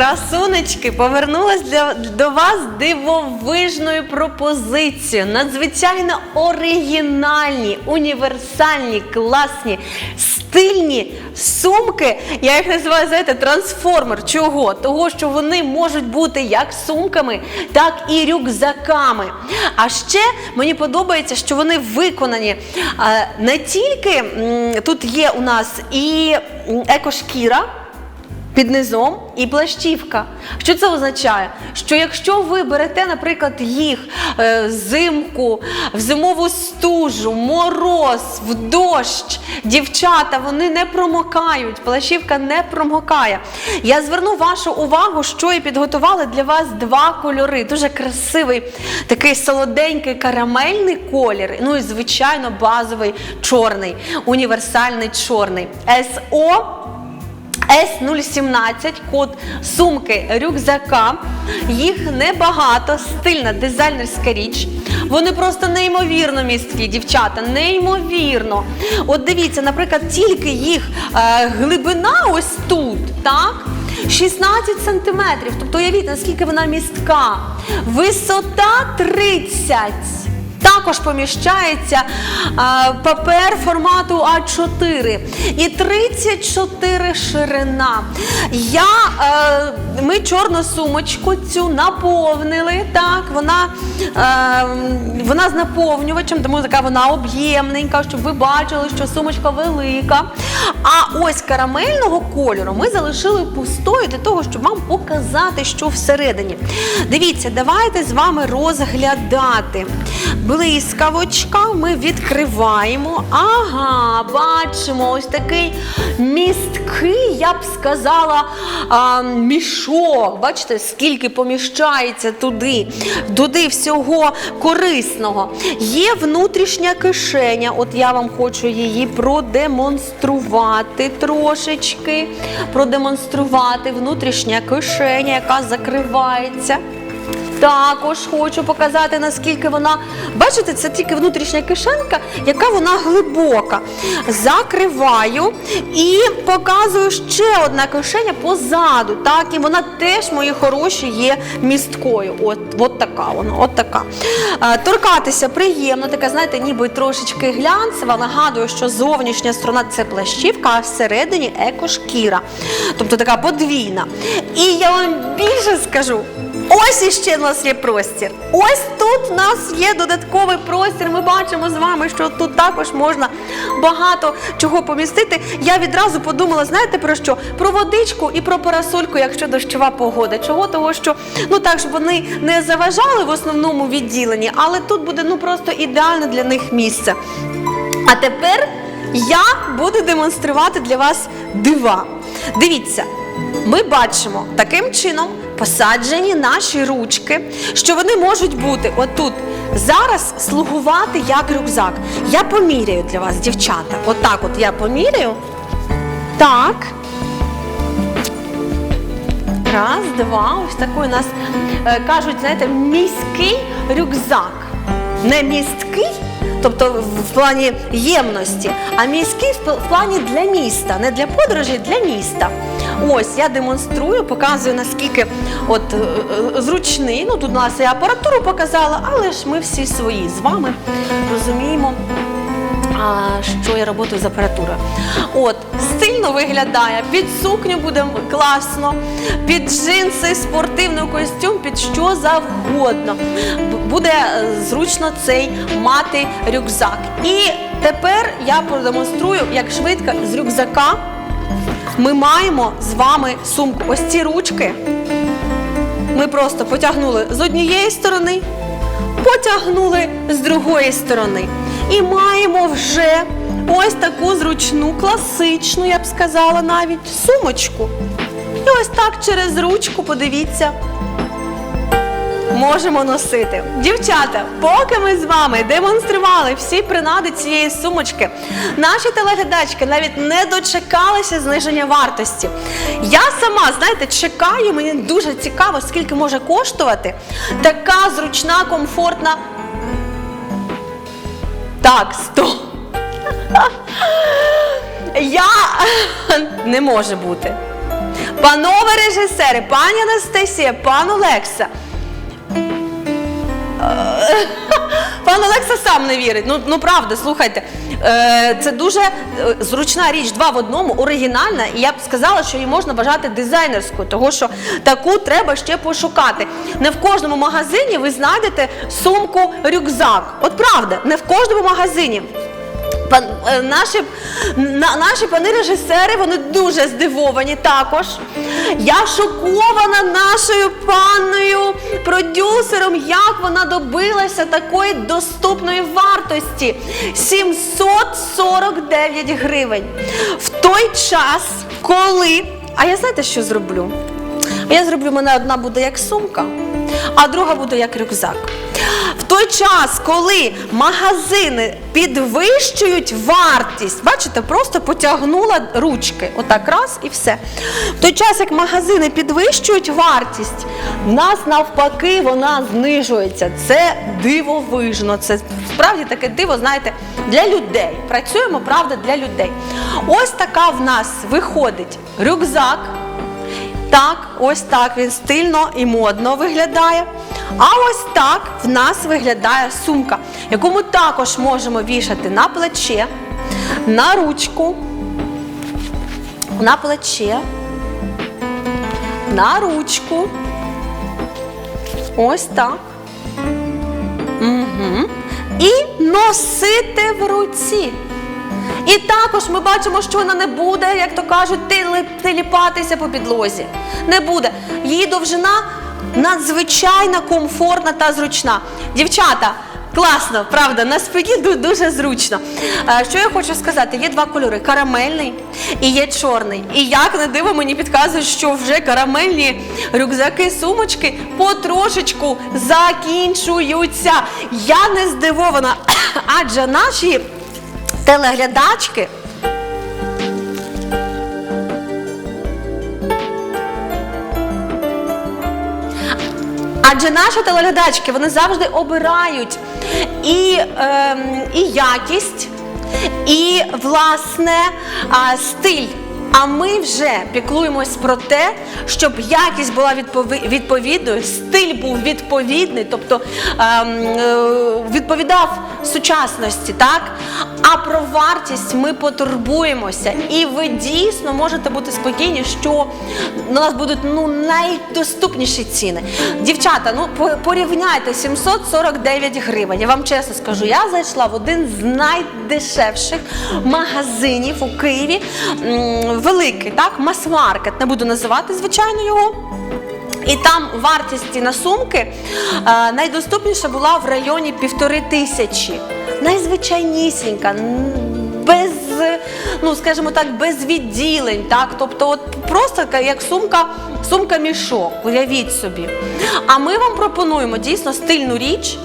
Красунечки, повернулась для, до вас дивовижною пропозицією. Надзвичайно оригінальні, універсальні, класні, стильні сумки. Я їх називаю, знаєте, трансформер. Чого? Того, що вони можуть бути як сумками, так і рюкзаками. А ще мені подобається, що вони виконані не тільки тут є у нас і екошкіра під низом і плащівка. Що це означає? Що якщо ви берете, наприклад, їх е, взимку, в зимову стужу, мороз, в дощ, дівчата, вони не промокають, плащівка не промокає. Я зверну вашу увагу, що я підготувала для вас два кольори. Дуже красивий, такий солоденький карамельний колір. Ну і звичайно базовий чорний, універсальний чорний. СО S017, код сумки рюкзака. Їх небагато, стильна дизайнерська річ. Вони просто неймовірно місткі, дівчата, неймовірно. От дивіться, наприклад, тільки їх е, глибина ось тут, так? 16 сантиметрів. Тобто уявіть, наскільки вона містка. Висота 30. Також поміщається папер формату А4 і 34 ширина. Я, е, ми чорну сумочку цю наповнили. Так, вона, е, вона з наповнювачем, тому така вона об'ємненька, щоб ви бачили, що сумочка велика. А ось карамельного кольору ми залишили пустою для того, щоб вам показати, що всередині. Дивіться, давайте з вами розглядати. Блискавочка ми відкриваємо. Ага, бачимо ось такий місткий, я б сказала, а, мішок. Бачите, скільки поміщається туди, туди всього корисного. Є внутрішня кишеня. От я вам хочу її продемонструвати трошечки. Продемонструвати внутрішня кишеня, яка закривається. Також хочу показати, наскільки вона. Бачите, це тільки внутрішня кишенка, яка вона глибока. Закриваю і показую ще одна кишеня позаду. Так, і вона теж, мої хороші, є місткою. От, от така вона, от така. Е, торкатися приємно, така, знаєте, ніби трошечки глянцева. Нагадую, що зовнішня сторона це плащівка, а всередині екошкіра. Тобто така подвійна. І я вам більше скажу. Ось іще у нас є простір. Ось тут у нас є додатковий простір. Ми бачимо з вами, що тут також можна багато чого помістити. Я відразу подумала, знаєте про що? Про водичку і про парасольку, якщо дощова погода. Чого? Того, що ну так, щоб вони не заважали в основному відділенні, але тут буде ну просто ідеальне для них місце. А тепер я буду демонструвати для вас дива. Дивіться, ми бачимо таким чином посаджені наші ручки, що вони можуть бути отут. Зараз слугувати як рюкзак. Я поміряю для вас, дівчата. Отак от я поміряю. Так. Раз, два. Ось такий у нас е, кажуть, знаєте, міський рюкзак. Не місткий, тобто в- в плані ємності, а міський в плані для міста, не для подорожі, для міста. Ось я демонструю, показую наскільки от е, е, зручний. Ну тут нас і апаратуру показала, але ж ми всі свої з вами розуміємо. А, що я працюю з апаратурою. От, стильно виглядає, під сукню буде класно, під джинси, спортивний костюм, під що завгодно. Буде е, зручно цей мати рюкзак. І тепер я продемонструю, як швидко з рюкзака ми маємо з вами сумку. Ось ці ручки. Ми просто потягнули з однієї сторони, потягнули з другої сторони. І маємо вже ось таку зручну, класичну, я б сказала, навіть сумочку. І ось так через ручку, подивіться, можемо носити. Дівчата, поки ми з вами демонстрували всі принади цієї сумочки, наші телеглядачки навіть не дочекалися зниження вартості. Я сама, знаєте, чекаю, мені дуже цікаво, скільки може коштувати така зручна, комфортна. Так, стоп. Я не може бути. Панове режисери, пані Анастасія, пан Олекса. Пан Олекса сам не вірить. Ну, ну правда, слухайте. Е, це дуже е, зручна річ, два в одному, оригінальна, і я б сказала, що її можна вважати дизайнерською, тому що таку треба ще пошукати. Не в кожному магазині ви знайдете сумку рюкзак. От правда, не в кожному магазині. Пан, е, наші, на, наші пани режисери вони дуже здивовані також. Я шокована нашою панною продюсером, як вона добилася такої доступної вартості 749 гривень. В той час, коли. А я знаєте, що зроблю? Я зроблю, мене одна буде як сумка, а друга буде як рюкзак. Той час, коли магазини підвищують вартість, бачите, просто потягнула ручки, отак раз і все. В той час, як магазини підвищують вартість, в нас навпаки вона знижується. Це дивовижно. Це справді таке диво, знаєте, для людей. Працюємо, правда, для людей. Ось така в нас виходить рюкзак. Так, ось так він стильно і модно виглядає. А ось так в нас виглядає сумка, яку ми також можемо вішати на плече, на ручку, на плече, на ручку. Ось так. Угу. І носити в руці. І також ми бачимо, що вона не буде, як то кажуть, тиліпатися по підлозі. Не буде. Її довжина надзвичайно комфортна та зручна. Дівчата, класно, правда, на спині дуже зручно. Е, Що я хочу сказати? Є два кольори: карамельний і є чорний. І як не диво, мені підказують, що вже карамельні рюкзаки, сумочки потрошечку закінчуються. Я не здивована, адже наші телеглядачки. Адже наші телеглядачки вони завжди обирають і, е, і якість, і власне стиль. А ми вже піклуємось про те, щоб якість була відпові- відповідною, стиль був відповідний, тобто ем, е, відповідав сучасності, так? А про вартість ми потурбуємося. І ви дійсно можете бути спокійні, що у нас будуть ну, найдоступніші ціни. Дівчата, ну порівняйте 749 гривень. Я вам чесно скажу, я зайшла в один з найдешевших магазинів у Києві. Великий, так, мас-маркет. Не буду називати, звичайно, його. І там вартість на сумки е, найдоступніша була в районі півтори тисячі. Найзвичайнісінька, без, ну скажімо так, без відділень. Так? Тобто, от просто як сумка, сумка мішок, уявіть собі. А ми вам пропонуємо дійсно стильну річ.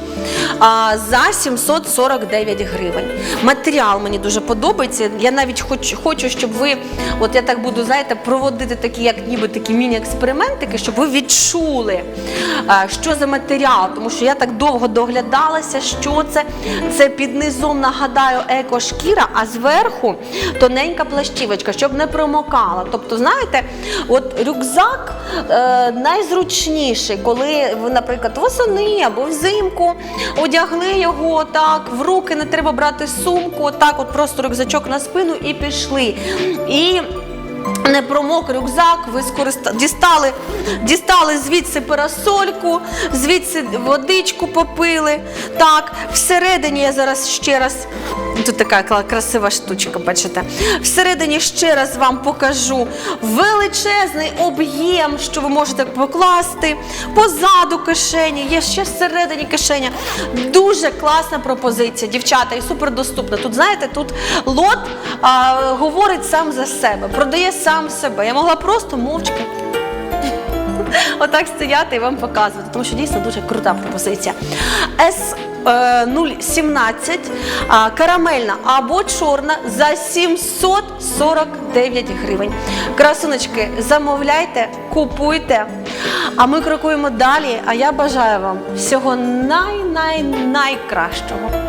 За 749 гривень. Матеріал мені дуже подобається. Я навіть хочу, хочу, щоб ви, от я так буду, знаєте, проводити такі, як ніби такі міні-експериментики, щоб ви відчули, що за матеріал. Тому що я так довго доглядалася, що це. Це під низом, нагадаю, екошкіра, а зверху тоненька плащівочка, щоб не промокала. Тобто, знаєте, от рюкзак е, найзручніший, коли ви, наприклад, восени або взимку одягли його так, в руки не треба брати сумку, так, от просто рюкзачок на спину і пішли. І не промок рюкзак, ви скориста... дістали, дістали звідси парасольку, звідси водичку попили. Так, всередині я зараз ще раз. Тут така красива штучка, бачите. Всередині ще раз вам покажу величезний об'єм, що ви можете покласти. Позаду кишені, є ще всередині кишеня. Дуже класна пропозиція, дівчата, і супердоступна. Тут, знаєте, тут лот а, говорить сам за себе, продає сам себе. Я могла просто мовчки отак стояти і вам показувати, тому що дійсно дуже крута пропозиція. 017 карамельна або чорна за 749 гривень. Красуночки, замовляйте, купуйте. А ми крокуємо далі. А я бажаю вам всього най-най-найкращого.